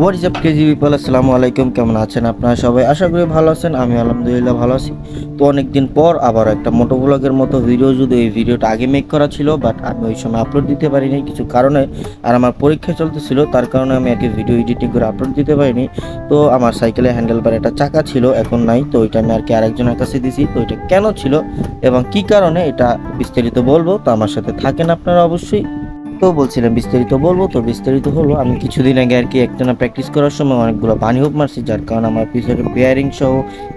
What is up KG people আসসালামু আলাইকুম কেমন আছেন আপনারা সবাই? আশা করি ভালো আছেন। আমি আলহামদুলিল্লাহ ভালো আছি। তো অনেকদিন পর আবার একটা মোটো ব্লগের মতো ভিডিও যদি এই ভিডিওটা আগে মেক করা ছিল বাট আমি ওই সময় আপলোড দিতে পারিনি কিছু কারণে, আর আমার পরীক্ষা চলতেছিল, তার কারণে আমি আগে ভিডিও এডিটিং করে আপলোড দিতে পারিনি। তো আমার সাইকেলে হ্যান্ডেল বার একটা চাকা ছিল, এখন নাই, তো ওইটা আমি আর কি আরেকজনের কাছে দিছি। তো এটা কেন ছিল এবং কি কারণে, এটা বিস্তারিত বলব। তো আমার সাথে থাকেন আপনারা অবশ্যই। তো বলছিলাম, বিস্তারিত বলব তো, বিস্তারিত হলো, আমি কিছুদিন আগে আর কি একটানা প্র্যাকটিস করার সময় অনেকগুলো পানি হোপ মারছি, যার কারণে আমার পিছনে পেয়ারিং সহ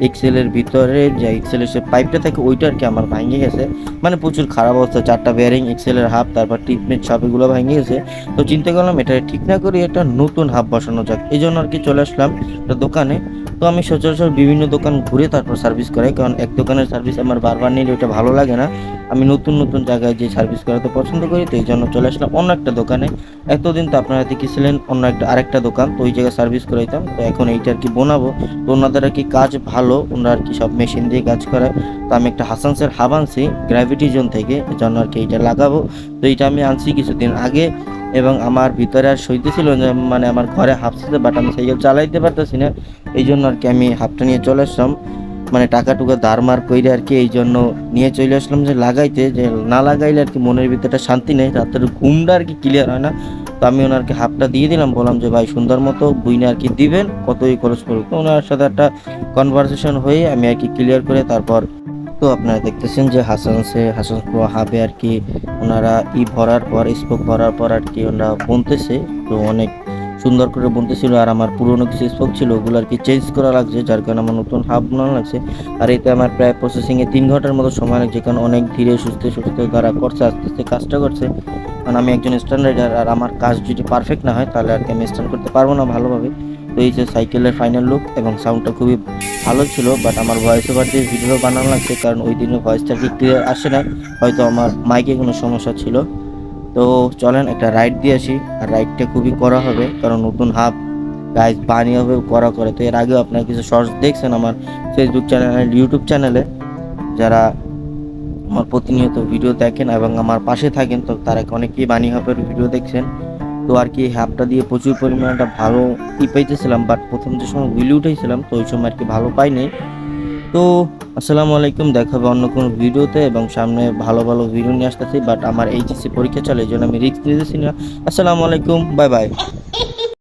এক্সেলের ভিতরে যে এক্সেলের সে পাইপটা থাকে, ওইটা আর কি আমার ভাঙে গেছে। মানে প্রচুর খারাপ অবস্থা, চারটা বেয়ারিং এক্সেলের হাফ, তারপর টিপমেট সব এগুলো ভেঙে গেছে। তো চিন্তা করলাম, এটা ঠিক না করে একটা নতুন হাফ বসানো যাক। এই জন্য আর কি চলে আসলাম একটা দোকানে। তো আমি সচরাচর বিভিন্ন দোকান ঘুরে তারপর সার্ভিস করাই, কারণ এক দোকানের সার্ভিস আমার বারবার নিলে ওটা ভালো লাগে না। আমি নতুন নতুন জায়গায় যে সার্ভিস করাতে পছন্দ করি, তো এই জন্য চলে আসলাম অন্য একটা দোকানে। এতদিন তো আপনারা দেখেছিলেন অন্য একটা, আরেকটা দোকান, তো ওই জায়গায় সার্ভিস করাইতাম। তো এখন এইটা আর কি বোনাবো। তো ওনাদের আর কি কাজ ভালো, ওনারা আর কি সব মেশিন দিয়ে কাজ করায়। তো আমি একটা হাসানসের হাব আনছি গ্র্যাভিটি জোন থেকে জন্য আর কি এইটা লাগাবো। তো এইটা আমি আনছি কিছুদিন আগে, এবং আমার ভিতরে আর সইতেছিল মানে আমার ঘরে হাফছিতে বাট আমি সাইকেল চালাইতে পারতেছি না। এই জন্য আর কি আমি হাফটা নিয়ে চলে আসলাম। মানে টাকা টুকা ধার মার কইরে আর কি এই জন্য নিয়ে চলে আসলাম যে লাগাইতে, যে না লাগাইলে আর কি মনের ভিতরে শান্তি নেই, রাতের ঘুমটা আর কি ক্লিয়ার হয় না। তো আমি ওনারকে হাফটা দিয়ে দিলাম, বললাম যে ভাই সুন্দর মতো বুইনে আর কি দিবেন, কতই খরচ পড়ুক। তো ওনার সাথে একটা কনভারসেশন হয়ে আমি আর কি ক্লিয়ার করে তারপর তো আপনারা দেখতেছেন যে হাসানসে হাসান হাবে আর কি ওনারা ই ভরার পর স্পোক ভরার পর আর কি ওনারা বুনতেছে। তো অনেক সুন্দর করে বুনতেছিল আর আমার পুরনো কিছু স্পোক ছিল ওগুলো আর কি চেঞ্জ করা লাগছে, যার কারণে আমার নতুন হাফ বানানো লাগছে। আর এতে আমার প্রায় প্রসেসিংয়ে তিন ঘণ্টার মতো সময় লাগছে কারণ অনেক ধীরে সুস্থে সুস্থে তারা করছে, আস্তে আস্তে কাজটা করছে। কারণ আমি একজন স্ট্যান্ডার্ডার আর আমার কাজ যদি পারফেক্ট না হয়, তাহলে আর কি আমি স্ট্যান্ড করতে পারব না ভালোভাবে। তো এই যে সাইকেলের ফাইনাল লুক এবং সাউন্ডটা খুবই ভালো ছিল বাট আমার ভয়েস ওভার দিয়ে ভিডিও বানানো লাগছে, কারণ ওই দিনে ভয়েসটা ঠিক ক্লিয়ার আসে না হয়তো আমার মাইকে কোনো সমস্যা ছিল। তো চলেন একটা রাইড দিয়ে আসি। আর রাইডটা খুবই করা হবে, কারণ নতুন হাফ গাইজ বানিয়ে হবে করা করে। তো এর আগেও আপনারা কিছু শর্টস দেখছেন আমার ফেসবুক চ্যানেল ইউটিউব চ্যানেলে যারা আমার প্রতিনিয়ত ভিডিও দেখেন এবং আমার পাশে থাকেন, তো তারা অনেকেই বানিয়ে হাবের ভিডিও দেখছেন। তো আর কি হ্যাপটা দিয়ে প্রচুর পরিমাণে একটা ভালো ই পাইতেছিলাম বাট প্রথম যে সময় উইলি উঠেছিলাম তো ওই সময় আর কি ভালো পাইনি তো আসসালামু আলাইকুম দেখা হবে অন্য কোনো ভিডিওতে এবং সামনে ভালো ভালো ভিডিও নিয়ে আসতেছি বাট আমার এইচএসসি পরীক্ষা চলে, এই জন্য আমি রিস্ক নিতেছি না। আসসালামু আলাইকুম বাই বাই